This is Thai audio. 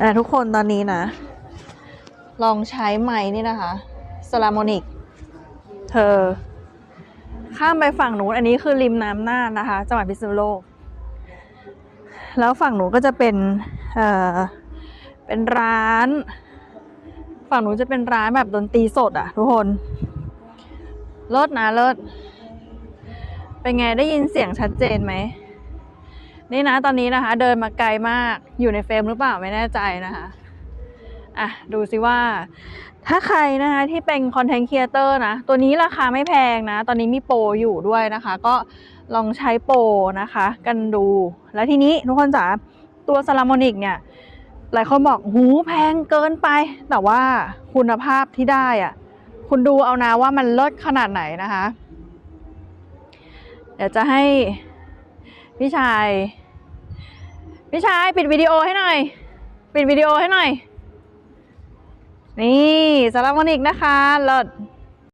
อะทุกคนตอนนี้นะ ลองใช้ไม้นี่นะคะสลามอนิก เธอ ข้ามไปฝั่งนู้นอันนี้คือริมน้ำน่านนะคะ จังหวัดพิษณุโลก แล้วฝั่งหนูก็จะเป็น เอ่อ เป็นร้าน ฝั่งหนูจะเป็นร้านแบบดนตรีสดอะทุกคน เลิศนะเลิศ เป็นไงได้ยินเสียงชัดเจนไหม นี่นะตอนนี้นะคะ เดินมาไกลมากอยู่ในเฟรมหรือเปล่าไม่แน่ใจนะคะอะดูสิว่า ถ้าใครนะคะที่เป็นคอนเทนต์ครีเอเตอร์นะ ตัวนี้ราคาไม่แพงนะ ตอนนี้มีโปรอยู่ด้วยนะคะ ก็ลองใช้โปรนะคะ กันดู แล้วทีนี้ทุกคนจ๋าตัวซาลามอนิกเนี่ย หลายคนบอกหูแพงเกินไป แต่ว่าคุณภาพที่ได้อะคุณดูเอานะว่ามันเลิศขนาดไหนนะคะ เดี๋ยวจะให้ พี่ชาย พี่ชายปิดวิดีโอให้หน่อย ปิดวิดีโอให้หน่อย นี่สารามอนิกนะคะเลิศ